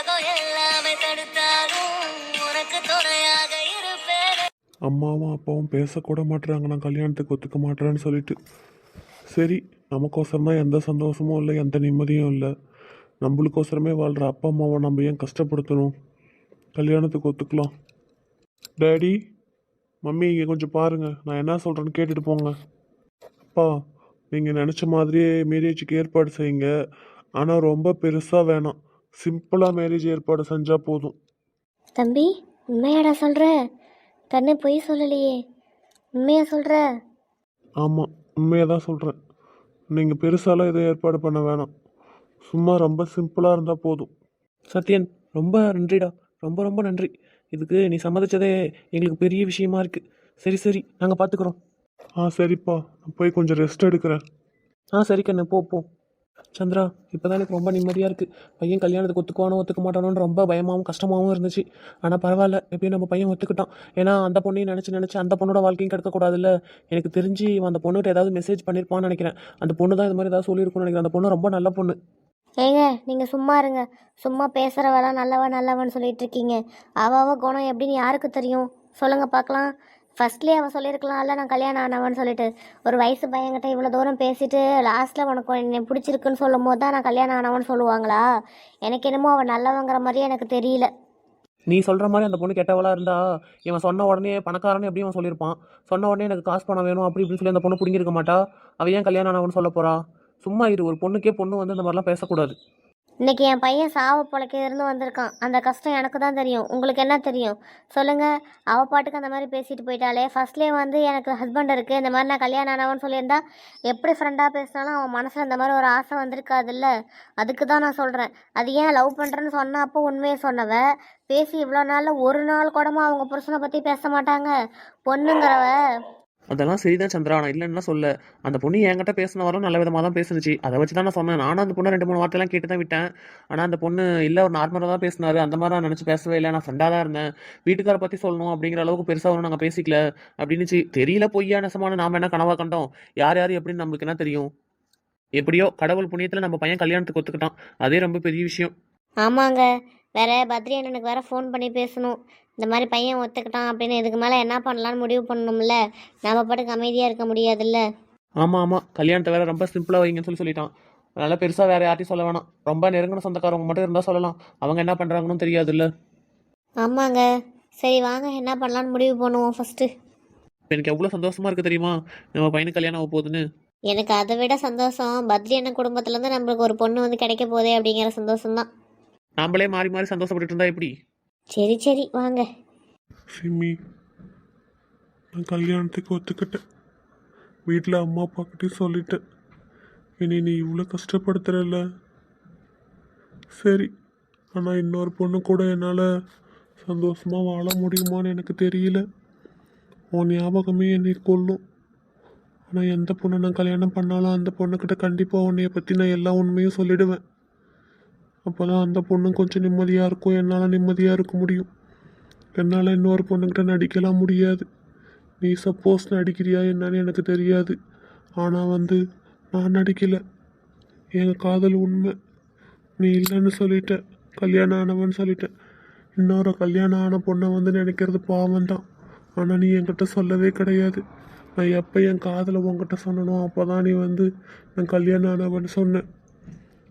உலகம் எல்லாமே தடுத்தாலும் உனக்கு துணையாக இருப்பேன். அம்மாவும் அப்பாவும் பேசக்கூட மாட்டுறாங்க நான் கல்யாணத்துக்கு ஒத்துக்க மாட்டேறேன்னு சொல்லிட்டு. சரி நமக்கோசரம் தான் எந்த சந்தோஷமும் இல்லை எந்த நிம்மதியும் இல்லை. நம்மளுக்கோசரமே வாழ்கிற அப்பா அம்மாவை நம்ம ஏன் கஷ்டப்படுத்தணும்? கல்யாணத்துக்கு ஒத்துக்கலாம். டேடி மம்மி இங்கே கொஞ்சம் பாருங்கள் நான் என்ன சொல்கிறேன்னு கேட்டுட்டு போங்க. அப்பா நீங்கள் நினச்ச மாதிரியே மேரேஜுக்கு ஏற்பாடு செய்யுங்க. ஆனால் ரொம்ப பெருசாக வேணாம். சிம்பிளாக மேரேஜ் ஏற்பாடு செஞ்சால் போதும். தம்பி உண்மையாடா சொல்கிற கண்ணு பொய் சொல்லலையே. உண்மையா சொல்கிற ஆமாம் உண்மையாக தான் சொல்கிறேன் நீங்கள் பெருசாலாம் எதுவும் ஏற்பாடு பண்ண வேணாம். சும்மா ரொம்ப சிம்பிளாக இருந்தால் போதும். சத்யன் ரொம்ப நன்றிடா. ரொம்ப ரொம்ப நன்றி. இதுக்கு நீ சம்மதிச்சதே எங்களுக்கு பெரிய விஷயமா இருக்கு. சரி சரி நாங்கள் பார்த்துக்குறோம் ஆ சரிப்பா. நான் போய் கொஞ்சம் ரெஸ்ட் எடுக்கிறேன். ஆ சரி கண்ணு போ போ. சந்திரா இப்போதான் எனக்கு ரொம்ப நிம்மதியாக இருக்குது பையன் கல்யாணத்துக்கு ஒத்துக்குவானோ ஒத்துக்க மாட்டானோன்னு ரொம்ப பயமாகவும் கஷ்டமாகவும் இருந்துச்சு. ஆனால் பரவாயில்ல எப்படியும் நம்ம பையன் ஒத்துக்கிட்டான். ஏன்னா அந்த பொண்ணையும் நினச்சி நினச்சி அந்த பொண்ணோட வாழ்க்கையும் கிடக்கக்கூடாதுல்ல எனக்கு தெரிஞ்சு அந்த பொண்ணுகிட்ட ஏதாவது மெசேஜ் பண்ணியிருப்பான்னு நினைக்கிறேன். அந்த பொண்ணு தான் இது மாதிரி ஏதாவது சொல்லியிருக்கும்னு நினைக்கிறேன். அந்த பொண்ணு ரொம்ப நல்ல பொண்ணு. ஏங்க நீங்கள் சும்மா இருங்க. சும்மா பேசுகிறவெல்லாம் நல்லவன் நல்லவன் சொல்லிட்டு இருக்கீங்க. அவாவ அவ குணம் எப்படின்னு யாருக்கு தெரியும்? சொல்லுங்க பார்க்கலாம். ஃபர்ஸ்ட்லேயே அவன் சொல்லியிருக்கலாம்ல நான் கல்யாணம் ஆனவன் சொல்லிட்டு. ஒரு வயசு பையன்கிட்ட இவ்வளோ தூரம் பேசிட்டு லாஸ்ட்டில் உனக்கு என்னை பிடிச்சிருக்குன்னு சொல்லும் போது தான் நான் கல்யாணம் ஆனவன் சொல்லுவாங்களா? எனக்கு என்னமோ அவன் நல்லவங்கிற மாதிரியே எனக்கு தெரியல. நீ சொல்கிற மாதிரி அந்த பொண்ணு கெட்டவளா இருந்தா இவன் சொன்ன உடனே பணக்காரனே எப்படி அவன் சொல்லியிருப்பான். சொன்ன உடனே எனக்கு காசு பணம் வேணும் அப்படி இப்படின்னு சொல்லி அந்த பொண்ணு பிடிங்கிருக்க மாட்டா. அவன் ஏன் கல்யாணம் ஆனவன் சொல்ல போறா? சும்மா இரு ஒரு பொண்ணுக்கே பொண்ணு வந்து இந்த மாதிரிலாம் பேசக்கூடாது. இன்னைக்கு என் பையன் சாவை பொழைக்க இருந்து வந்திருக்கான். அந்த கஷ்டம் எனக்கு தான் தெரியும். உங்களுக்கு என்ன தெரியும்? சொல்லுங்கள் அவ பாட்டுக்கு அந்த மாதிரி பேசிட்டு போயிட்டாலே ஃபர்ஸ்ட்லேயே வந்து எனக்கு ஹஸ்பண்ட் இருக்குது இந்த மாதிரி நான் கல்யாணம் ஆனவன்னு சொல்லியிருந்தா எப்படி ஃப்ரெண்டாக பேசினாலும் அவன் மனசில் இந்த மாதிரி ஒரு ஆசை வந்திருக்காதுல்ல? அதுக்கு தான் நான் சொல்கிறேன் அது ஏன் லவ் பண்ணுறேன்னு சொன்னப்போ உண்மையை சொன்னவ? பேசி இவ்வளோ நாளில் ஒரு நாள் கூடமா அவங்க புருஷனை பற்றி பேச மாட்டாங்க. பொண்ணுங்கிறவ. அதெல்லாம் சரிதான் சந்திரா. நான் இல்லைன்னா சொல்ல. அந்த பொண்ணு என்கிட்ட பேசின வரும் நல்ல விதமாக தான் பேசுனுச்சு. அதை வச்சு தான் நான் சொன்னேன். நானும் அந்த பொண்ணு ரெண்டு மூணு வார்த்தையெல்லாம் கேட்டு தான் விட்டேன். ஆனால் அந்த பொண்ணு இல்லை ஒரு நார்மலாக தான் பேசினாரு. அந்த மாதிரி நான் நினச்சி பேசவே இல்லை. நான் ஃப்ரெண்டாக தான் இருந்தேன். வீட்டுக்கார பற்றி சொல்லணும் அப்படிங்கிற அளவுக்கு பெருசாக ஒன்றும் நாங்கள் பேசிக்கல. அப்படின்னுச்சு. தெரியல பொய்யா நெசமான நாம் என்ன கனவாக கண்டோம்? யார் யார் எப்படின்னு நம்மளுக்கு என்ன தெரியும்? எப்படியோ கடவுள் புண்ணியத்தில் நம்ம பையன் கல்யாணத்துக்கு ஒத்துக்கிட்டான். அதே ரொம்ப பெரிய விஷயம். ஆமாங்க. வேற பத்ரி அண்ணனுக்கு வேற ஃபோன் பண்ணி பேசணும். இந்த மாதிரி பையன் ஒத்துக்கிட்டான் அப்படின்னு இதுக்கு மேலே என்ன பண்ணலான்னு முடிவு பண்ணணும்ல? நம்ம பாட்டுக்கு அமைதியாக இருக்க முடியாதுல்ல? ஆமாம் ஆமாம் கல்யாணத்தை வேற ரொம்ப சிம்பிளாக வைங்கன்னு சொல்லி சொல்லிட்டான். அதனால பெருசாக வேற யார்ட்டையும் சொல்ல வேணாம். ரொம்ப நெருங்கின சொந்தக்காரவங்க மட்டும் இருந்தால் சொல்லலாம். அவங்க என்ன பண்ணுறாங்கன்னு தெரியாதுல்ல. ஆமாங்க. சரி வாங்க. என்ன பண்ணலான்னு முடிவு பண்ணுவோம் ஃபஸ்ட்டு எனக்கு எவ்வளோ சந்தோஷமா இருக்கு தெரியுமா? நம்ம பையனுக்கு கல்யாணம் ஆக போகுதுன்னு. எனக்கு அதை விட சந்தோஷம் பத்ரி அண்ணன் குடும்பத்துலேருந்து நம்மளுக்கு ஒரு பொண்ணு வந்து கிடைக்க போதே அப்படிங்கிற சந்தோஷம்தான். நாமளே மாறி மாறி சந்தோஷப்பட்டுட்டு இருந்தா எப்படி? சரி சரி வாங்க. சிம்மி நான் கல்யாணத்துக்கு ஒத்துக்கிட்டேன். வீட்டில் அம்மா அப்பாக்கிட்டையும் சொல்லிட்டேன். இனி நீ இவ்வளோ கஷ்டப்படுத்துறல்ல? சரி ஆனால் இன்னொரு பொண்ணு கூட என்னால் சந்தோஷமாக வாழ முடியுமான்னு எனக்கு தெரியல. உன் ஞாபகமே என்னை கொல்லும். ஆனால் எந்த பொண்ணை நான் கல்யாணம் பண்ணாலும் அந்த பொண்ணுக்கிட்ட கண்டிப்பாக உன்னைய பற்றி நான் எல்லா உண்மையும் சொல்லிடுவேன். அப்போ தான் அந்த பொண்ணும் கொஞ்சம் நிம்மதியாக இருக்கும். என்னால் நிம்மதியாக இருக்க முடியும். என்னால் இன்னொரு பொண்ணுக்கிட்ட நடிக்கலாம் முடியாது. நீ சப்போஸ் நடிக்கிறியா என்னன்னு எனக்கு தெரியாது. ஆனால் வந்து நான் நடிக்கலை. என் காதல் உண்மை. நீ இல்லைன்னு சொல்லிட்ட. கல்யாணம் ஆனவன்னு சொல்லிட்டேன் இன்னொரு கல்யாணம் ஆன பொண்ணை வந்து நினைக்கிறது பாவம் தான். ஆனால் நீ என்கிட்ட சொல்லவே கிடையாது. நான் எப்போ என் காதலை உங்ககிட்ட சொன்னனோ அப்போ தான் நீ வந்து நான் கல்யாணம் ஆனவன்னு சொன்னேன்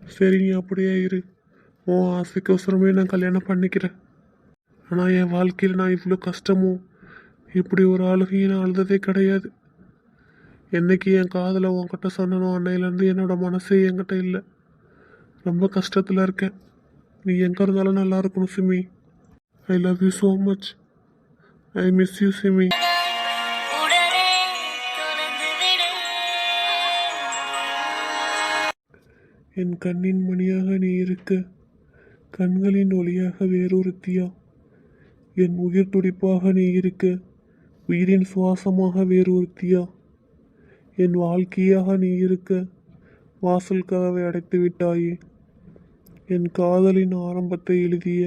சரி நீ அப்படியே இரு. உன் ஆசைக்கோசரமே நான் கல்யாணம் பண்ணிக்கிறேன். ஆனால் என் வாழ்க்கையில் நான் இவ்வளோ கஷ்டமும் இப்படி ஒரு அழுகையும் நான் அழுததே கிடையாது. என்னைக்கு என் காதலை உன்கிட்ட சொன்னனோ அன்னையிலேருந்து என்னோட மனசே என்கிட்ட இல்லை. ரொம்ப கஷ்டத்தில் இருக்கேன். நீ எங்கே இருந்தாலும் நல்லா இருக்கணும் Simi. I love you so much I miss you Simi. என் கண்ணின் மணியாக நீ இருக்க. கண்களின் ஒளியாக வேறொருத்தியா என் உயிர் துடிப்பாக நீ இருக்க உயிரின் சுவாசமாக வேறொருத்தியா என் வாழ்க்கையாக நீ இருக்க வாசல் கதவை அடைத்து விட்டாயே. என் காதலின் ஆரம்பத்தை எழுதிய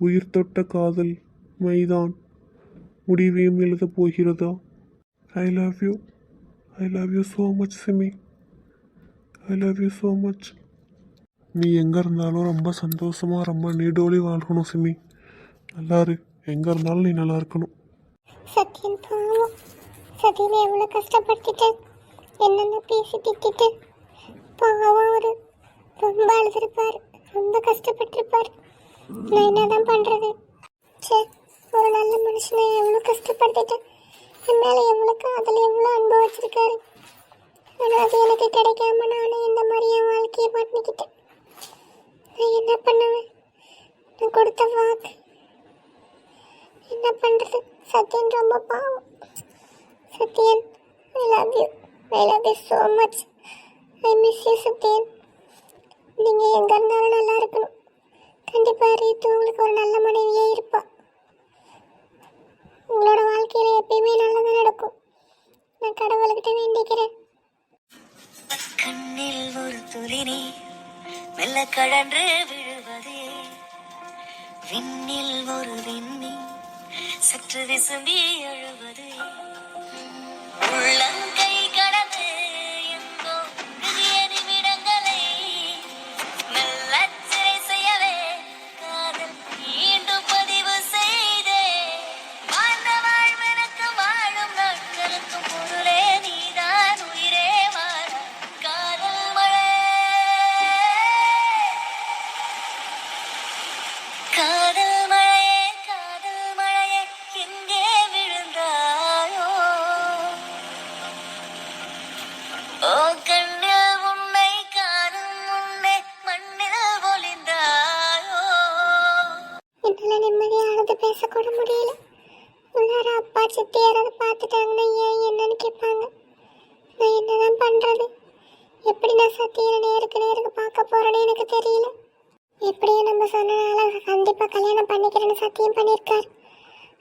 உயிர் தொட்ட காதல் மைதான். முடிவையும் எழுதப் போகிறதா? I love you I love you so much Simi I love you so much நீ எங்கே இருந்தாலும் ரொம்ப சந்தோஷமாக ரொம்ப நீடோலி வாழ்க்கணும் சிமி. நல்லா இரு. எங்கே இருந்தாலும் நீ நல்லா இருக்கணும். சத்யன் பாவம். சத்யனை எவ்வளோ கஷ்டப்படுத்திட்டு என்னென்ன பேசி திட்டிட்டு பாவம் ஒரு ரொம்ப அழுதுருப்பார். ரொம்ப கஷ்டப்பட்டிருப்பார். நான் என்னதான் பண்ணுறது சே ஒரு நல்ல மனுஷனை எவ்வளோ கஷ்டப்படுத்திட்டேன் என் மேலே எவ்வளோ எவ்வளோ அனுபவிச்சிருக்காரு ஆனால் அது எனக்கு கிடைக்காம நானும் இந்த மாதிரி என் வாழ்க்கையை பண்ணிக்கிட்டேன் நான் என்ன பண்ணுவேன்? நான் கொடுத்த வாக்கு. என்ன பண்ணுறது சத்யன் ரொம்ப பாவம். Sathyan I love you I love you so much I miss you Sathyan. நீங்கள் எங்கே இருந்தாலும் Listen,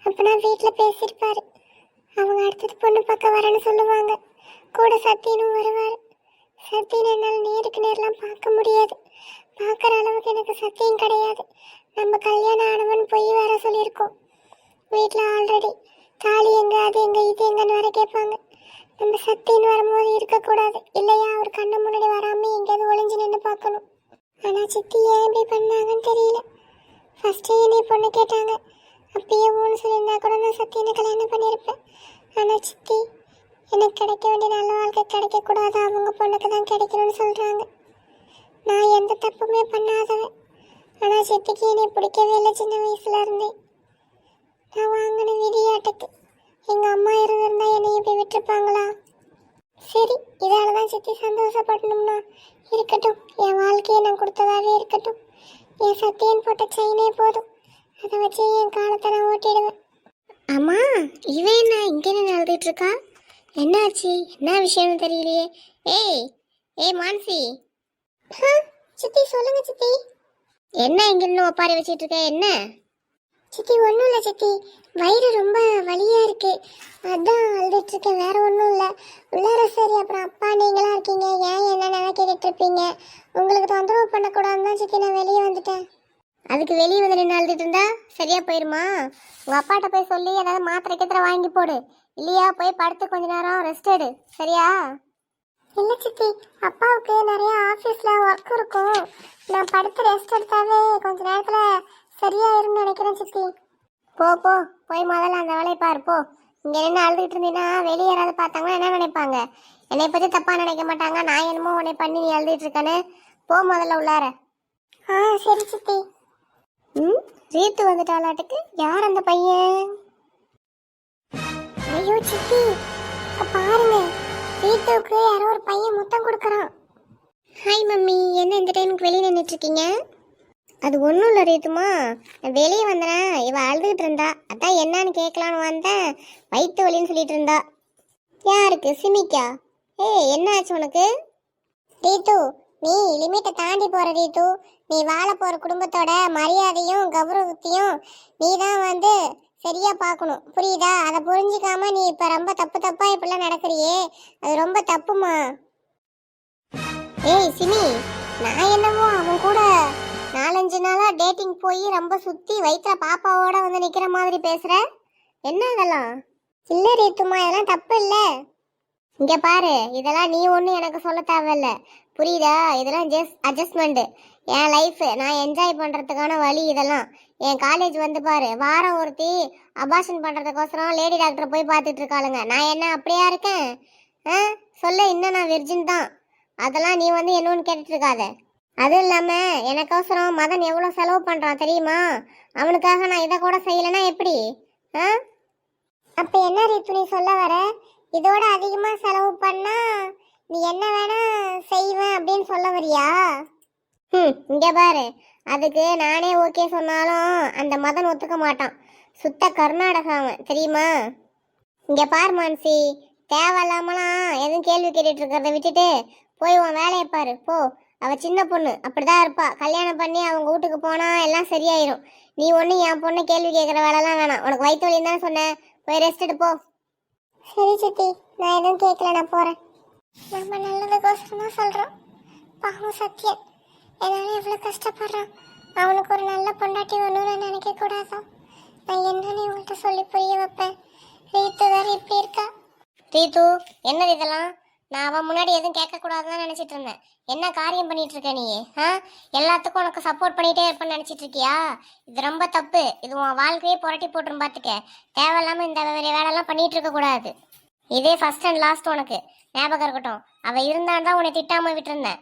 அப்பனா வீட்டில் பேசியிருப்பாரு அவங்க அடுத்தது பொண்ணு பக்கம் வரேன்னு சொல்லுவாங்க. கூட சத்தியனும் வருவார். சத்தியன் என்னால் நேருக்கு நேரெலாம் பார்க்க முடியாது. பார்க்குற அளவுக்கு எனக்கு சத்தியம் கிடையாது. நம்ம கல்யாணம் ஆனவன் பொய் வர சொல்லியிருக்கோம். வீட்டில் ஆல்ரெடி தாலி எங்க அது எங்க இது எங்கன்னு வர கேட்பாங்க. நம்ம சத்தின்னு வரும்போது இருக்கக்கூடாது. இல்லையா அவர் கண்ணு முன்னாடி வராமல் எங்கேயாவது ஒளிஞ்சு நின்று பார்க்கணும். ஆனால் சித்தி ஏன் இப்படி பண்ணாங்கன்னு தெரியல. ஃபஸ்ட்டு என்னை பொண்ணு கேட்டாங்க. அப்பயே ஊன்னு சொல்லியிருந்தா கூட நான் சத்தியனை கல்யாணம் பண்ணியிருப்பேன். ஆனால் சித்தி எனக்கு கிடைக்க வேண்டிய நல்ல வாழ்க்கை கிடைக்கக்கூடாது. அவங்க பொண்ணுக்கு தான் கிடைக்கணும்னு சொல்கிறாங்க நான் எந்த தப்புமே பண்ணாதவன். ஆனால் சித்திக்கு என்னை பிடிக்கவே இல்லை சின்ன வயசுல இருந்தே. நான் வாங்கின விதியாட்டுக்கு எங்கள் அம்மா இருந்திருந்தா என்னை இப்படி விட்டுருப்பாங்களா? சரி இதால தான் சித்தி சந்தோஷப்படணும்னா இருக்கட்டும். என் வாழ்க்கையை நான் கொடுத்ததாவே இருக்கட்டும். என் சத்தியன் போட்ட செயினே போதும். அதை வச்சு என் காலத்தை நான் ஓட்டிடுவேன். அம்மா இவன் என்ன இங்கே நின்று அழுதுட்டு இருக்கா? என்னாச்சு? என்ன விஷயம்னு தெரியலையே. ஏய் ஏய் மான்சி. சித்தி சொல்லுங்க சித்தி. என்ன இங்க நின்று ஒப்பாரி வச்சிட்டு இருக்க? என்ன? சித்தி ஒன்றும் இல்லை சித்தி. வயிறு ரொம்ப வலியா இருக்கு. அதான் அழுதுட்டு இருக்கேன். வேற ஒன்றும் இல்லை. உள்ளார சரி அப்புறம் அப்பா நீங்களா இருக்கீங்க? ஏன் என்ன நினைக்கிட்டு இருப்பீங்க? உங்களுக்கு தொந்தரவு பண்ணக்கூடாதுன்னு தான் சித்தி நான் வெளியே வந்துட்டேன். அதுக்கு வெளியே வந்து நின்று அழுதுட்டு இருந்தா சரியா போயிருமா? உங்க அப்பாட்ட போய் சொல்லி ஏதாவது மாத்திரை கித்திரை வாங்கி போடு. இல்லையா? போய் படுத்து கொஞ்ச நேரம் ரெஸ்ட் எடு. சரியா? இல்லை சித்தி அப்பாவுக்கு நிறைய ஆஃபீஸில் ஒர்க் இருக்கும். நான் படுத்து ரெஸ்ட் எடுத்தாவே கொஞ்ச நேரத்தில் சரியாயிரும்னு நினைக்கிறேன் சித்தி. போ போ. போய் முதல்ல அந்த வேலையை பாரு போ. இங்கே என்ன அழுதுகிட்டு இருந்தீங்கன்னா வெளியே யாராவது பார்த்தாங்கன்னா என்ன நினைப்பாங்க? என்னை பற்றி தப்பாக நினைக்க மாட்டாங்க. நான் என்னமோ உன்னை பண்ணி நீ அழுதுட்டு இருக்கேன்னு. போ முதல்ல உள்ளார. ஆ சரி சித்தி. ம் ரீத்து வந்துட்டாளாட்டுக்கு? யார் அந்த பையன்? ஐயோ சித்தி பாருங்க. ரீத்துவுக்கு யாரோ ஒரு பையன் முத்தம் கொடுக்குறான். Hi mummy. என்ன இந்த டைமுக்கு வெளியே நின்றுட்டு இருக்கீங்க அது ஒன்றும் இல்லை ரீத்துமா. நான் வெளியே வந்தேன். இவ அழுதுகிட்டு இருந்தா. அதான் என்னன்னு கேட்கலான்னு வந்தேன். வயிற்று வலின்னு சொல்லிட்டு இருந்தா. யாருக்கு? சிமிக்கா. ஏய் என்ன ஆச்சு உனக்கு? ரீத்து நீ லிமிட்டை தாண்டி போற ரீத்து நீ வாழ போற குடும்பத்தோட மரியாதையும் கௌரவத்தையும் நீ தான் வந்து சரியா பார்க்கணும். புரியுதா? அதை புரிஞ்சுக்காம நீ இப்ப ரொம்ப தப்பு தப்பா இப்படிலாம் நடக்கிறியே. அது ரொம்ப தப்புமா? ஏய் சிமி நான் என்னமோ அவன் கூட நாலஞ்சு நாளா டேட்டிங் போய் ரொம்ப சுத்தி வயிற்றுல பாப்பாவோட வந்து நிக்கிற மாதிரி பேசுற? என்ன இதெல்லாம் இல்ல ரீத்துமா இதெல்லாம் தப்பு இல்ல. இங்க பாரு இதெல்லாம் நீ ஒன்றும் எனக்கு சொல்ல தேவையில்ல. புரியுதா? இதெல்லாம் ஜஸ்ட் அட்ஜஸ்ட்மெண்ட்டு என் லைஃப் நான் என்ஜாய் பண்ணுறதுக்கான வழி இதெல்லாம். என் காலேஜ் வந்து பாரு வாரம் ஒருத்தி அபாஷன் பண்ணுறதுக்கோசரம் லேடி டாக்டர் போய் பார்த்துட்டு இருக்காளுங்க. நான் என்ன அப்படியா இருக்கேன்? ஆ? சொல்ல இன்னும் நான் விர்ஜின் தான். அதெல்லாம் நீ வந்து என்னன்னு கேட்டுட்டு இருக்காத அதுவும் இல்லாமல் எனக்கோசரம் மதன் எவ்வளோ செலவு பண்ணுறான் தெரியுமா? அவனுக்காக நான் இதை கூட செய்யலைன்னா எப்படி? ஆ? அப்போ என்ன ரீத்து நீ சொல்ல வர? இதோட அதிகமாக செலவு பண்ணால் நீ என்ன வேணா செய்வேன் அப்படின்னு சொல்ல வரியா? ம் இங்கே பாரு. அதுக்கு நானே ஓகே சொன்னாலும் அந்த மதன் ஒத்துக்க மாட்டான். சுத்த கர்நாடகா அவன் தெரியுமா? இங்கே பார் மான்சி தேவையில்லாமலாம் எதுவும் கேள்வி கேட்டுட்டு இருக்கிறத விட்டுட்டு போய் உன் வேலையை பாரு. போ. அவ சின்ன பொண்ணு அப்படிதான் இருப்பா. கல்யாணம் பண்ணி அவங்க வீட்டுக்கு போனா எல்லாம் சரியாயிரும். நீ ஒன்றும் என் பொண்ணு கேள்வி கேட்குற வேலைலாம் வேணாம். உனக்கு வயிற்று வலி தானே சொன்னேன். போய் ரெஸ்ட் எடு போ. சரி சித்தி நான் எதுவும் கேட்கல நான் போறேன். நம்ம நல்லதுக்கோசரம் தான் சொல்கிறோம் பாவம் சத்யன். என்னால் எவ்வளோ கஷ்டப்படுறான். அவனுக்கு ஒரு நல்ல பொண்டாட்டி ஒன்றும் நினைக்கக்கூடாதோ நான் என்னன்னு உங்கள்கிட்ட சொல்லி புரிய வைப்பேன். ரீத்து வேறு இப்படி இருக்கா? ரீத்து என்னது இதெல்லாம்? நான் அவன் முன்னாடி எதுவும் கேட்கக்கூடாதுன்னு நினச்சிட்டு இருந்தேன். என்ன காரியம் பண்ணிட்டு இருக்க நீ? ஆ? எல்லாத்துக்கும் உனக்கு சப்போர்ட் பண்ணிட்டே இருப்பேன்னு நினச்சிட்டு இருக்கியா? இது ரொம்ப தப்பு. இது உன் வாழ்க்கையே புரட்டி போட்டுரும் பார்த்துக்க தேவையில்லாம இந்த வேலையெல்லாம் பண்ணிட்டு இருக்கக்கூடாது இதே ஃபர்ஸ்ட் அண்ட் லாஸ்ட் உனக்கு. ஞாபகம் இருக்கட்டும். அவ இருந்தான் தான் உன்னை திட்டாம விட்டுருந்தேன்.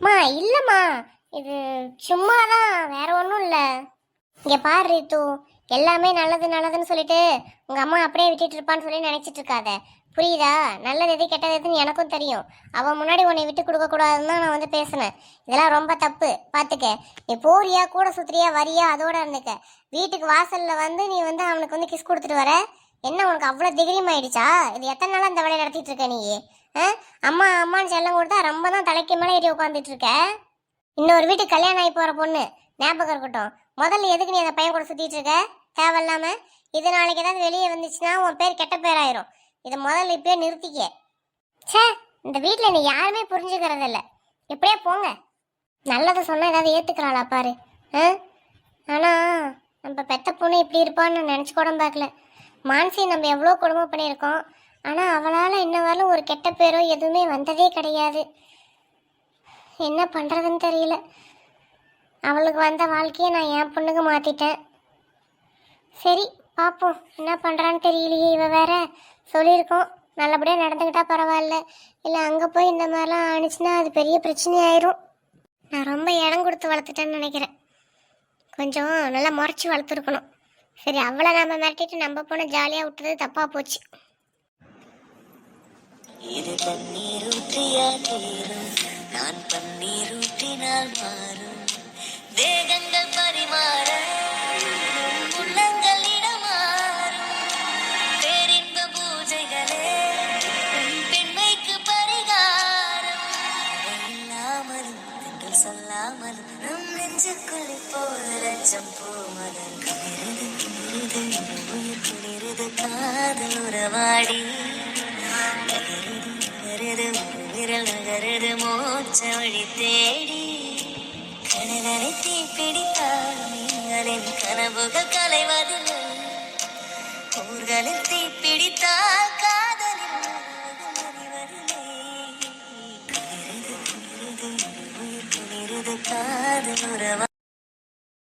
மா இல்லைம்மா. இது சும்மா தான் வேற ஒன்றும் இல்லை. இங்கே பாரு ரீத்து. எல்லாமே நல்லது நல்லதுன்னு சொல்லிட்டு உங்கள் அம்மா அப்படியே விட்டுட்டு இருப்பான்னு சொல்லி நினச்சிட்டு இருக்காத. புரியுதா? நல்லது எது கெட்டது எதுன்னு எனக்கும் தெரியும். அவன் முன்னாடி உன்னை விட்டு கொடுக்கக்கூடாதுன்னு தான் நான் வந்து பேசினேன். இதெல்லாம் ரொம்ப தப்பு. பார்த்துக்க நீ போறியா கூட சுத்துறியா வரியா அதோட இருந்துக்க. வீட்டுக்கு வாசலில் வந்து நீ வந்து அவனுக்கு வந்து கிஸ் கொடுத்துட்டு வர. என்ன உனக்கு அவ்வளோ திகிரியம் ஆயிடுச்சா இது எத்தனை நாளாக இந்த வேலையை நடத்திட்டு இருக்க நீ? அம்மா அம்மான்னு செல்லம் கொடுத்தா ரொம்ப தான் தலைக்கு மேலே ஏறி உட்காந்துட்டு இருக்க இன்னொரு வீட்டுக்கு கல்யாணம் ஆகி போகிற பொண்ணு ஞாபகம் இருக்கட்டும். முதல்ல எதுக்கு நீ அந்த பையன் கூட சுற்றிட்டு இருக்க? தேவையில்லாம. இது நாளைக்கு ஏதாவது வெளியே வந்துச்சுன்னா உன் பேர் கெட்ட பேர் ஆயிரும் இதை முதல்ல இப்பயே நிறுத்திக்க. ச்சே இந்த வீட்டில் நீ யாருமே புரிஞ்சுக்கிறது இல்லை. இப்படியே போங்க. நல்லதை சொன்னால் ஏதாவது ஏற்றுக்கிறாளா பாரு. ஆ? ஆனால் நம்ம பெத்த பொண்ணு இப்படி இருப்பான்னு நினச்சி கூட பார்க்கல. மானசி நம்ம எவ்வளோ குடும்பம் பண்ணியிருக்கோம். ஆனால் அவளால் இன்ன வரலும் ஒரு கெட்ட பேரோ எதுவுமே வந்ததே கிடையாது. என்ன பண்ணுறதுன்னு தெரியல. அவளுக்கு வந்த வாழ்க்கையை நான் என் பொண்ணுக்கு மாற்றிட்டேன் சரி பார்ப்போம் என்ன பண்ணுறான்னு தெரியலையே. இவ வேற சொல்லியிருக்கோம். நல்லபடியாக நடந்துக்கிட்டா பரவாயில்ல. இல்லை அங்கே போய் இந்த மாதிரிலாம் ஆணுச்சுன்னா அது பெரிய பிரச்சனையாயிரும் நான் ரொம்ப இடம் கொடுத்து வளர்த்துட்டேன்னு நினைக்கிறேன். கொஞ்சம் நல்லா முறைச்சி வளர்த்துருக்கணும். சரி அவளை நம்ம மிரட்டிட்டு நம்ம போனால் ஜாலியாக விட்டுறது தப்பாக போச்சு. இது தண்ணீர் ஊற்றியா தீரும் நான் பன்னீர் ஊற்றினால் மாறும். தேகங்கள் பரிமாற உள்ளங்கள் இடமாறும். பேரின்ப பூஜைகளே பெண்மைக்கு பரிகாரம். இல்லாமலும் என்று சொல்லாமலும் நம் நெஞ்சுக்குள் இப்போது லட்சம் பூமலர் குளிரது குளிரது உயிர் குளிரது காதல் உறவாடி. நகருது விரல் நகருது மோட்ச வழி தேடி. கனகனை தீப்பிடித்தால் நீங்களின் கனவுகள் கலைவதில்லை. ஊர்களில் தீப்பிடித்தால் காதலில் உறவுகள் காதல் உறவா